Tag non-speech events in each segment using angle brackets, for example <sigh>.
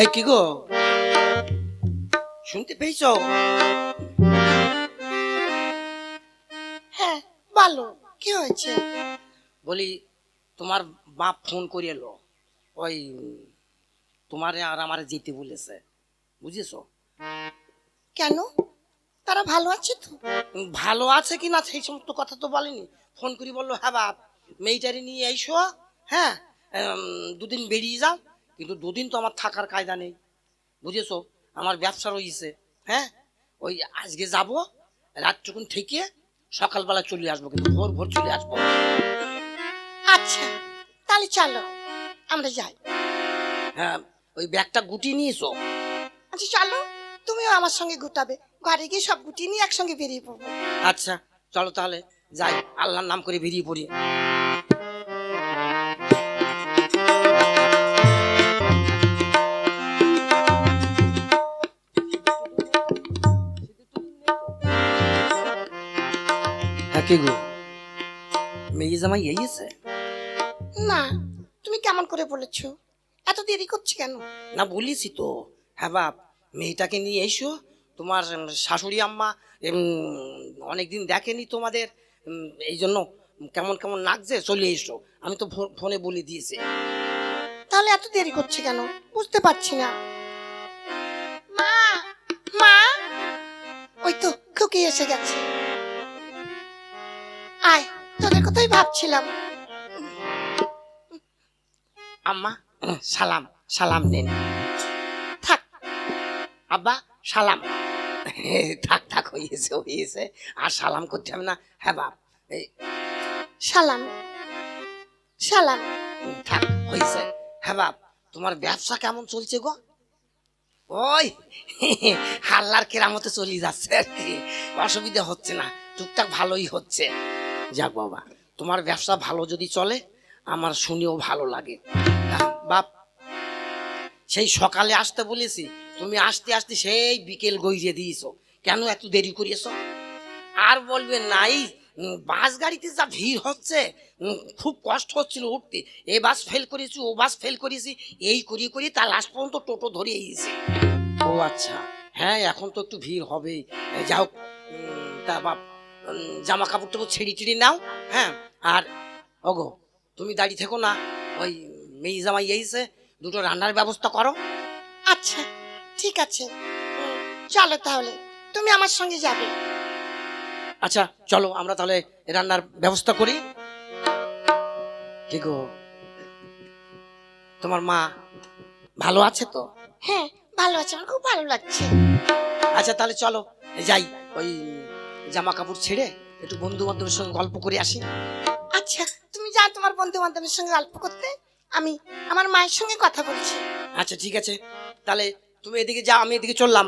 এই কি গো? শুনতে পেয়েছ? হ্যাঁ বলো কি হয়েছে? বলি তোমার বাপ ফোন করে এলো। ওই তোমারে আর আমারে যেতে বলেছে। বুঝেছ? কেন? তারা ভালো আছে তো? ভালো আছে কি না সেই সমস্ত কথা তো বলেনি। ফোন করে বলল হ্যাঁ বাপ মেয়েটারে নিয়ে এসো হ্যাঁ দুদিন বেরিয়ে যাও। কিন্তু দুদিন তো আমার থাকার কায়দা নেই। বুঝেছ? আমার ব্যবসা রয়েছে হ্যাঁ? ওই আজকে যাব রাতটুকুন থেকে সকালবেলা চলে আসব কিন্তু ভোর ভোর চলে আসব। আচ্ছা তাহলে চলো আমরা যাই। হ্যাঁ ওই ব্যাগটা গুটিয়ে নিয়েছো? আচ্ছা চলো তুমিও আমার সঙ্গে গুটাবে। ঘরে গিয়ে সব গুটি নিয়ে একসঙ্গে বেরিয়ে পড়ব। আচ্ছা চলো তাহলে যাই আল্লাহর নাম করে বেরিয়ে পড়ি। কি গো? মেয়ে জামাই এই আছে না তুমি কেমন করে বলেছ? এত দেরি করছে কেন? না বলিছি তো। হ্যাঁ বাপ মেয়েটাকে নিয়ে এসো। তোমার শাশুড়ি আম্মা অনেকদিন দেখেনি তোমাদের। এই জন্য কেমন কেমন লাগছে চলে এসো। আমি তো ফোনে বলে দিয়েছি। তাহলে এত দেরি করছে কেন? বুঝতে পারছি না। মা মা! ওই তো খুকি এসে গেছে। আয় তোদের কথাই ভাবছিলাম। আম্মা সালাম সালাম নেন। থাক। আব্বা সালাম। থাক থাক হয়েছে হয়েছে আর সালাম করতে হবে না। হ্যাঁ বাপ সালাম। সালাম। থাক হয়েছে হ্যাঁ বাপ তোমার ব্যবসা কেমন চলছে গো? ওই হাল্লার কেরামতে চলে যাচ্ছে। আর কি অসুবিধা হচ্ছে না। টুকটাক ভালোই হচ্ছে। যাক বাবা তোমার ব্যবসা ভালো যদি চলে আমার শুনেও ভালো লাগে। বাপ সেই সকালে আসতে বলেছি তুমি আসতে আসতে সেই বিকেল গইয়ে দিয়েছ। কেন এত দেরি করিয়েছো? আর বলবে নাই বাস গাড়িতে যা ভিড় হচ্ছে খুব কষ্ট হচ্ছিল উঠতে। এ বাস ফেল করেছি ও বাস ফেল করেছি এই করিয়ে করিয়ে তা লাস্ট পর্যন্ত টোটো ধরে এসেছি ও আচ্ছা হ্যাঁ এখন তো একটু ভিড় হবেই। এ, যা হোক তা বাপ জামা কাপড় টাপড় ছিঁড়ি টিড়ি নাও। হ্যাঁ। আর ওগো তুমি দাঁড়িয়ে থেকো না ওই মেয়ে জামাই এসে দুটো রান্নার ব্যবস্থা করো। আচ্ছা ঠিক আছে। চলো তাহলে তুমি আমার সঙ্গে যাবে। আচ্ছা চলো আমরা তাহলে রান্নার ব্যবস্থা করি। কি গো তোমার মা ভালো আছে তো? হ্যাঁ ভালো আছে আমার খুব ভালো লাগছে। আচ্ছা তাহলে চলো যাই ওই জামা কাপড় ছেড়ে একটু বন্ধু বান্ধবের সঙ্গে গল্প করে আসি। আচ্ছা তুমি যাও তোমার বন্ধু বান্ধবের সঙ্গে গল্প করতে। আমি আমার মায়ের সঙ্গে কথা বলছি। আচ্ছা ঠিক আছে। তাহলে তুমি এদিকে যাও আমি এদিকে চললাম।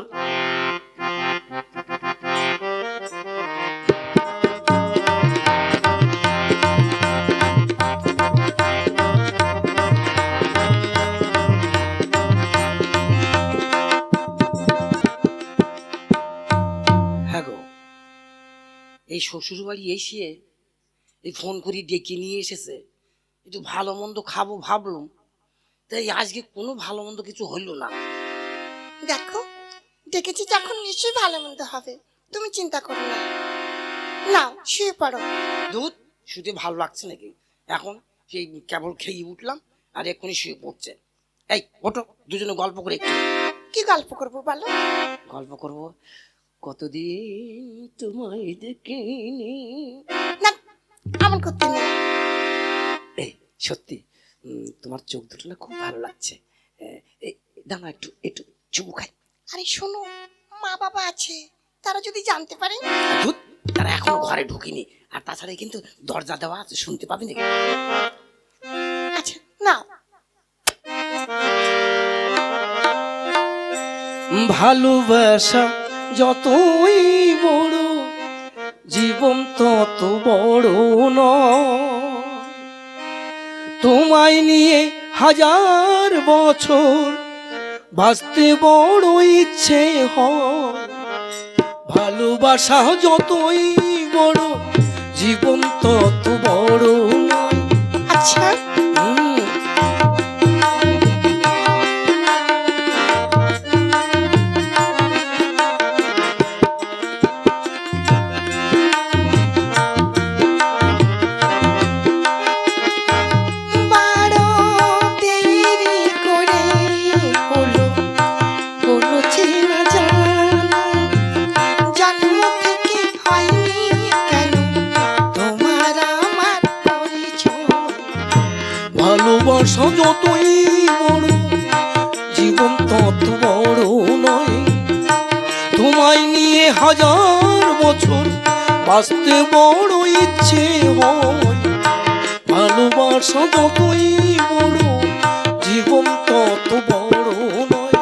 এই শ্বশুর বাড়ি এসে এই ফোন করে ডেকে নিয়ে এসেছে। একটু ভালো মন্দ খাব ভাবলাম। তাই আজকে কোনো ভালো মন্দ কিছু হইল না। দেখো ডেকেছি যখন নিশ্চয়ই ভালো মন্দ হবে। তুমি চিন্তা করো না। নাও শুয়ে পড়ো। দুধ শুতে ভালো লাগছে নাকি? এখন সেই কেবল খেয়ে উঠলাম আর এক্ষুনি শুয়ে পড়ছে। এই ওঠো দুজনে গল্প করে একটু। কি গল্প করব বলো? গল্প করব? কতদিন তোমায় দেখিনি? না এমন করতে এই সত্যি তোমার চোখ দুটো না খুব ভালো লাগছে। দাঁড়া একটু একটু চুমু খাই। আরে শোনো মা বাবা আছে তারা যদি জানতে পারে। দুধ তারা এখনও ঘরে ঢুকিনি। আর তাছাড়া কিন্তু দরজা দেওয়া আছে শুনতে পাবি নাকি? আচ্ছা নাও। ভালোবাসা যতই বড়, জীবন তত বড় নয়। তোমায় নিয়ে হাজার বছর বাঁচতে বড় ইচ্ছে হয়। ভালোবাসা যতই বড়, জীবন তত বড় আচ্ছা। বাঁচতে বড় ইচ্ছে হয়। ভালোবাসা যতই বড় জীবন তত বড় নয়।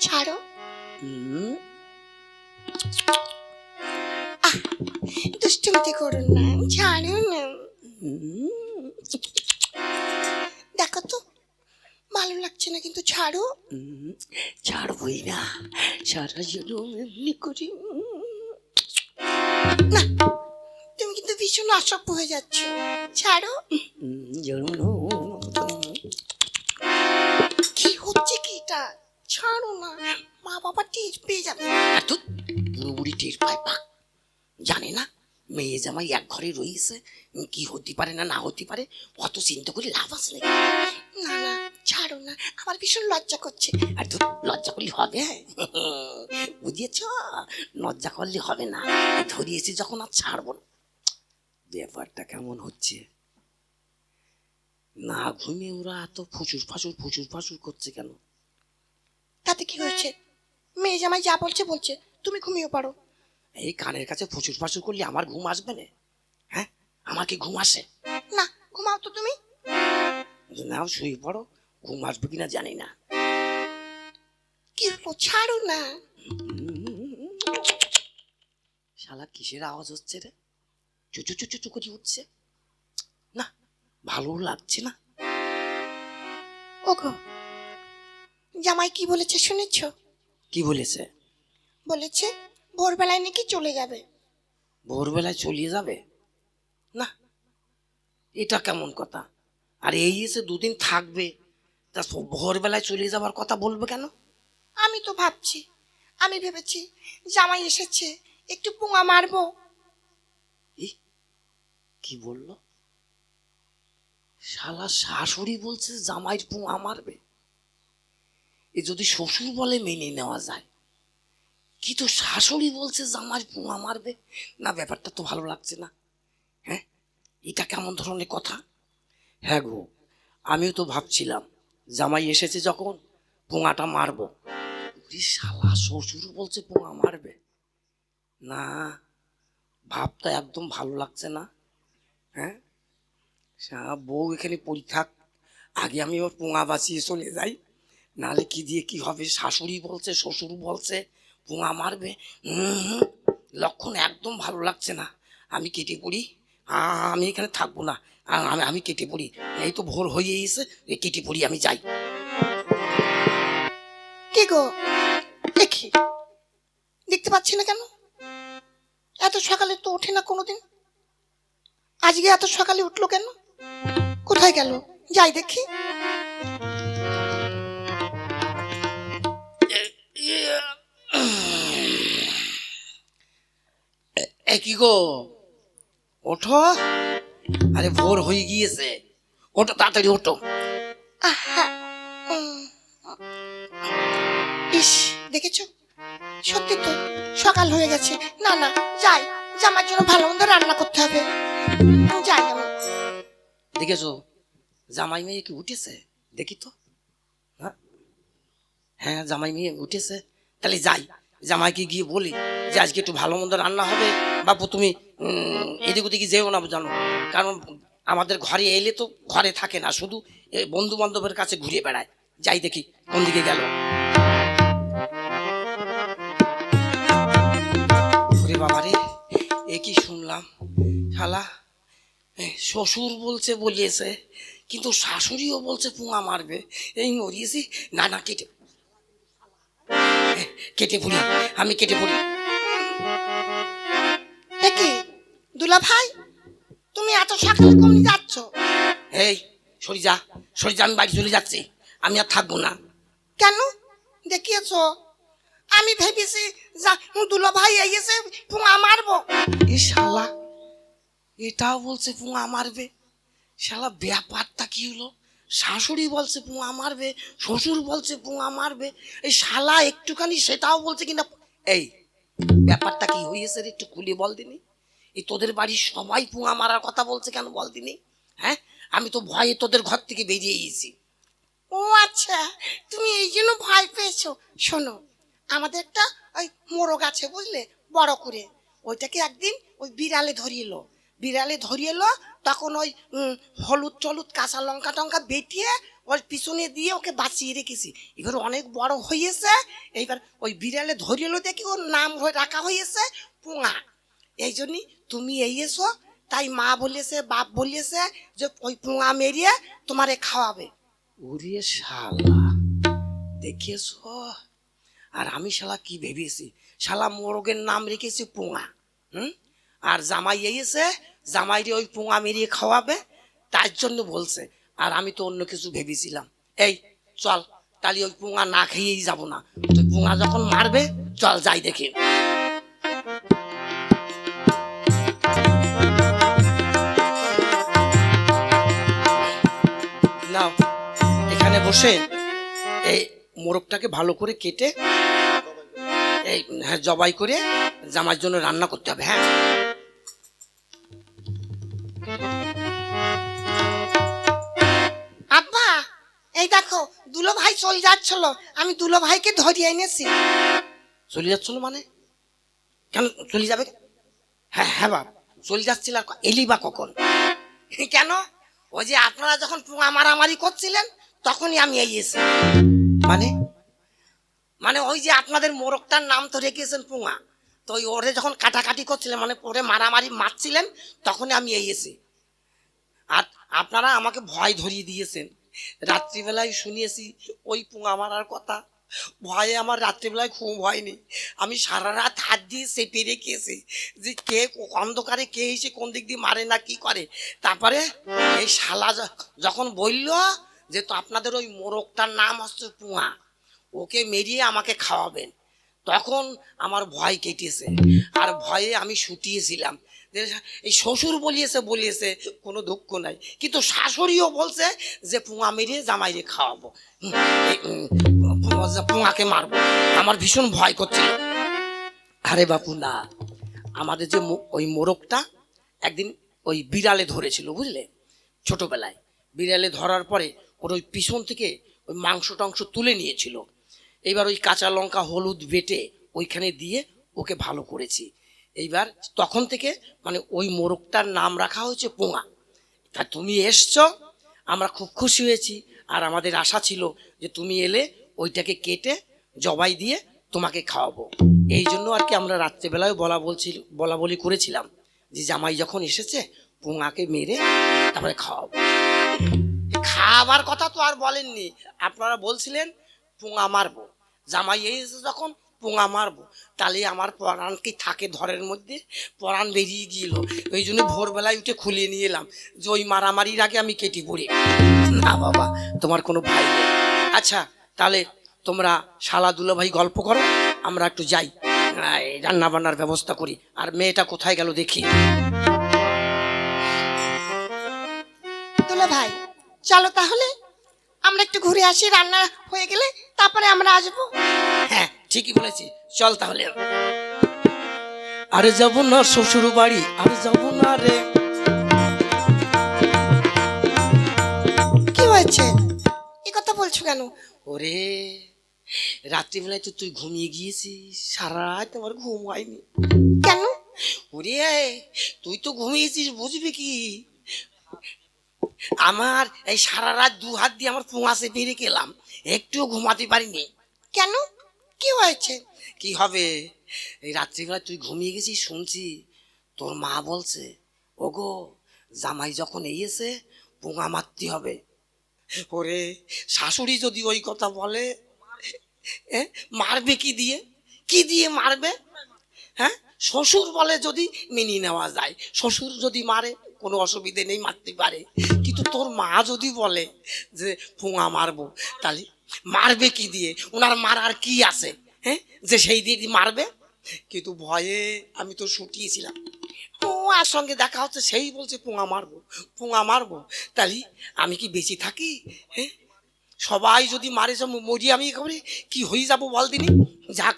ছাড়ো। হুম, দুষ্টুমিতে করুন না ছাড়ো না দেখো তো ভালো লাগছে না কিন্তু ছাড়ো। ছাড়বই না সারা জন্য এমনি করি। না তুমি কিন্তু ভীষণ অসভ্য হয়ে যাচ্ছ। ছাড়ো। হুম, মেয়ে জামাই এক ঘরে রয়েছে কি হতে পারে না না হতে পারে, অত চিন্তা করে লাভ আছে না না, ছাড়ো না, আমার ভীষণ লজ্জা করছে। আর তো লজ্জা করলে হবে বুঝিয়েছ? লজ্জা করলে হবে না। ধরিয়েছি যখন আর ছাড়বো না। ব্যাপারটা কেমন হচ্ছে? না ঘুমিয়ে ওরা এত ফুচুর ফাঁসুর ফুচুর ফাঁসুর করছে কেন? তাতে কি হয়েছে? মেয়ে জামাই যা বলছে বলছে। তুমি ঘুমিয়ে পারো এই কানের কাছে ফুচুর ফাঁসুর করলে আমার ঘুম আসবে না? হ্যাঁ? আমাকে ঘুম আসে? না ঘুমাও তো তুমি। নাও শুয়ে পড়ো। ঘুম আসবে কিনা জানি না। কি হলো ছাড়ো না। শালা কিসের আওয়াজ হচ্ছে রে? চুচু চুচু চু উঠছে। না ভালো লাগছে না। ওগো জামাই কি বলেছে শুনেছ? কি বলেছে? বলেছে ভোরবেলায় নাকি চলে যাবে? ভোরবেলায় চলিয়ে যাবে? না। এটা কেমন কথা? আর এই এসে দুদিন থাকবে তা ভোরবেলায় চলে যাবার কথা বলবে কেন? আমি তো ভাবছি আমি ভেবেছি জামাই এসেছে একটু পুঙা মারবো। কি বলল? শালা শাশুড়ি বলছে জামাইয়ের পুঙা মারবে। এ যদি শ্বশুর বলে মেনে নেওয়া যায় কি তো শাশুড়ি বলছে জামাইয়ের পুঙা মারবে? না, ব্যাপারটা তো ভালো লাগছে না। হ্যাঁ? এটা কেমন ধরনের কথা? হ্যাঁ গো, আমিও তো ভাবছিলাম, জামাই এসেছে যখন পোঙাটা মারবো। শালা, শ্বশুর বলছে পোঙা মারবে। না, ভাবটা একদম ভালো লাগছে না। হ্যাঁ? বউ এখানে থাক, আগে আমি ওর পোঙা বাঁচিয়ে চলে যাই। নাহলে কি দিয়ে কি হবে? শাশুড়ি বলছে, শ্বশুর বলছে পোঙা মারবে। লক্ষণ একদম ভালো লাগছে না। আমি কেটে পড়ি। আমি এখানে থাকব না। আমি আমি কেটে পড়ি। এই তো ভোর হয়ে এসে কেটে পড়ি, আমি যাই। কে গো? দেখি। দেখতে পাচ্ছি না কেন? এত সকালে তো ওঠে না কোনোদিন। আজকে এত সকালে উঠল কেন? কোথায় গেল? যাই দেখি। কি গো ওঠো। আরে ভোর হয়ে গিয়েছে। ওঠো তাড়াতাড়ি ওঠো। ইস দেখেছ? সত্যি তো সকাল হয়ে গেছে। না না যাই জামার জন্য ভালো মন্দ রান্না করতে হবে। যাই আমি দেখেছ? জামাই মেয়ে কি উঠেছে? দেখি তো। হ্যাঁ? হ্যাঁ জামাই মেয়ে উঠেছে। তাহলে যাই জামাইকে গিয়ে বলি। যে আজকে একটু ভালো মন্দ রান্না হবে, বাপু তুমি এদিক ওদিকে যেও না জানো। কারণ আমাদের ঘরে এলে তো ঘরে থাকে না, শুধু বন্ধু বান্ধবের কাছে ঘুরে বেড়ায়। যাই দেখি কোন দিকে গেল। ওরে বাবা রে এ কি শুনলাম? শালা শ্বশুর বলছে বলিয়েছে, কিন্তু শাশুড়িও বলছে পুঙা মারবে। এই মরিয়েছি, না না, কেটে কেটে পড়ি, আমি কেটে পড়ি। একে দুলা ভাই তুমি এত সকালে কমে যাচ্ছ? এই সরি যা সরি যা আমি বাড়ি চলে যাচ্ছি। আমি আর থাকব না। কেন? দেখিয়েছ। আমি ভেবেছি যা দুলা ভাই এসে পুঙা মারবো। এ শালা এটাও বলছে পুঙা মারবে। শালা ব্যাপারটা কি হলো? শাশুড়ি বলছে পুঙা মারবে শ্বশুর বলছে পুঙা মারবে। এই শালা একটুখানি সেটাও বলছে কিনা? এই ব্যাপারটা কি হয়েছে একটু খুলে বল দিনি। এই তোদের বাড়ির সবাই পুঙা মারার কথা বলছে কেন বল দিনি? হ্যাঁ? আমি তো ভয়ে তোদের ঘর থেকে বেরিয়ে গিয়েছি ও আচ্ছা তুমি এই জন্য ভয় পেয়েছ। শোনো, আমাদের একটা ওই মোরগ আছে বুঝলে, বড় করে। ওইটাকে একদিন ওই বিড়ালে ধরিয়েলো বিড়ালে ধরিয়েলো, তখন ওই হলুদ টলুদ কাঁচা লঙ্কা টঙ্কা বেটিয়ে ওর পিছনে দিয়ে ওকে বাঁচিয়ে রেখেছি। এবার অনেক বড় হয়েছে, এইবার ওই বিড়ালে ধরিয়েলো দেখি ওর নাম রাখা হয়েছে পুঙা। এই জন্যই তুমি এই এসো, তাই মা বলেছে, বাপ বলেছে যে ওই পুঙা মেরিয়ে তোমারে খাওয়াবে। ওরে শালা, দেখিয়েছ? আর আমি শালা কি ভেবেছি? শালা মোরগের নাম রেখেছি পুঙা, হুম? আর জামাই এসে জামাইরে ওই পুঙা মেরিয়ে খাওয়াবে, তার জন্য বলছে। আর আমি তো অন্য কিছু ভেবেছিলাম। এই, চল, তাহলে ওই পুঙা না খেয়েই যাব না। তুই পুঙা যখন মারবে, চল যাই দেখে। এখানে বসে এই মোরগটাকে ভালো করে কেটে, এই হ্যাঁ জবাই করে জামার জন্য রান্না করতে হবে হ্যাঁ? এই দেখো, দুলো ভাই চলে যাচ্ছিল। আমি দুলো ভাইকে ধরিয়ে এনেছি। চলে যাচ্ছিল মানে? কেন চলে যাবে? হ্যাঁ হ্যাঁ বাপ, চলে যাচ্ছিল আর এলি বা কখন? <laughs> কেন? ওই যে আপনারা যখন মারামারি করছিলেন, তখনই আমি এসে। মানে? মানে ওই যে আপনাদের মোরগটার নাম তো রেখেছেন পুঙা। তো ওই ওরে যখন কাটাকাটি করছিলেন মানে ওরে মারামারি মারছিলেন, তখনই আমি এসে। আর আপনারা আমাকে ভয় ধরিয়ে দিয়েছেন। রাত্রিবেলায় শুনিয়েছি, ওই পুঙা মারার কথা। ভয়ে আমার রাত্রিবেলায় ঘুম হয়নি। আমি সারা রাত হাত দিয়ে চেপে রেখেছি যে কে অন্ধকারে কে এসে কোন দিক দিয়ে মারে না, কি করে? তারপরে এই শালা যখন বলল যে তো আপনাদের ওই মোরগটার নাম হচ্ছে পুঙা, ওকে মেরিয়ে আমাকে খাওয়াবেন, তখন আমার ভয় কেটেছে। আর ভয়ে আমি শুটিয়েছিলাম। এই শ্বশুর বলিয়েছে বলিয়েছে, কোনো দুঃখ নাই। কিন্তু শাশুড়িও বলছে যে, পুঙা মেরিয়ে জামাইরে খাওয়াবো। পুঙাকে মারবো। আমার ভীষণ ভয় করছিল। আরে বাপু, না। আমাদের যে ওই মোরগটা একদিন ওই বিড়ালে ধরেছিল, বুঝলে? ছোটবেলায়। বিড়ালে ধরার পরে ওর ওই পিছন থেকে ওই মাংস টাংস তুলে নিয়েছিল। এবার ওই কাঁচা লঙ্কা, হলুদ বেটে ওইখানে দিয়ে ওকে ভালো করেছি। এইবার তখন থেকে মানে ওই মোরগটার নাম রাখা হয়েছে পোঙা। তা তুমি এসছো, আমরা খুব খুশি হয়েছি, আর আমাদের আশা ছিল যে তুমি এলে ওইটাকে কেটে জবাই দিয়ে তোমাকে খাওয়াবো। এই জন্য আর কি আমরা রাত্রেবেলায় বলা বলছি, বলা বলি করেছিলাম যে জামাই যখন এসেছে, পোঙাকে মেরে তারপরে খাওয়াবো। খাবার কথা তো আর বলেননি। আপনারা বলছিলেন, পোঙা মারবো। জামাই এসেছে যখন পোঙা মারবো। তাহলে আমার পরাণ কি থাকে ধরের মধ্যে? পরাণ বেরিয়ে গিয়েল। ওই জন্য ভোরবেলায় উঠে খুলে নিয়ে এলাম যে ওই মারামারির আগে আমি কেটে পড়ি। না বাবা তোমার কোনো ভাই নেই। আচ্ছা তাহলে তোমরা শালা দুলো ভাই গল্প করো আমরা একটু যাই। রান্না বান্নার ব্যবস্থা করি। আর মেয়েটা কোথায় গেল দেখি। দুলো ভাই চলো তাহলে। আমরা একটু ঘুরে আসি রান্না হয়ে গেলে তারপরে আমরা আসব। হ্যাঁ ঠিকই বলেছি। চল তাহলে। আরে যাব না শ্বশুর বাড়ি আরে যাব না রে। কি হয়েছে? এই কথা বলছো কেন? ওরে রাত্রিবেলায় তো তুই ঘুমিয়ে গিয়েছিস সারা রাত আমার ঘুম হয়নি। কেন? ওরে তুই তো ঘুমিয়েছিস বুঝবি কি? আমার এই সারা রাত দু হাত দিয়ে আমার পুঙাশে বেরিয়ে গেলাম একটুও ঘুমাতে পারিনি। কেন? কি হয়েছে কি হবে? এই রাত্রিবেলা তুই ঘুমিয়ে গেছিস শুনছি। তোর মা বলছে, ওগো, জামাই যখন এসে পোঙা মারতে হবে। ওরে, শাশুড়ি যদি ওই কথা বলে মারবে কি দিয়ে? কি দিয়ে মারবে? হ্যাঁ? শ্বশুর বলে যদি মেনে নেওয়া যায়। শ্বশুর যদি মারে, কোনো অসুবিধে নেই, মারতে পারে। কিন্তু তোর মা যদি বলে যে, পোঙা মারবো, তাহলে মারবে কি দিয়ে? ওনার মারার কি আছে? হ্যাঁ? যে সেই দিয়ে মারবে? কিন্তু ভয়ে আমি তো শুটিয়েছিলাম। আর সঙ্গে দেখা হচ্ছে, সেই বলছে পোঙা মারবো পোঙা মারবো। তাহলে আমি কি বেঁচে থাকি? হ্যাঁ? সবাই যদি মারে, সব মরি আমি একেবারে কি হয়ে যাব বল দিনি? যাক,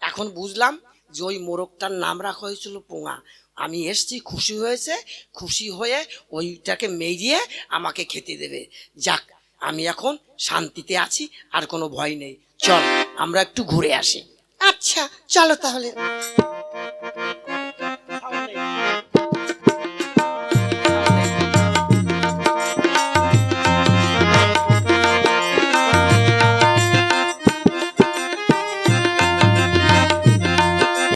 এখন বুঝলাম যে ওই মোরগটার নাম রাখা হয়েছিল পোঙা আমি এসছি, খুশি হয়েছে, খুশি হয়ে ওইটাকে মেরিয়ে আমাকে খেতে দেবে। যাক আমি এখন শান্তিতে আছি, আর কোনো ভয় নেই। চল, আমরা একটু ঘুরে আসি। আচ্ছা চলো তাহলে।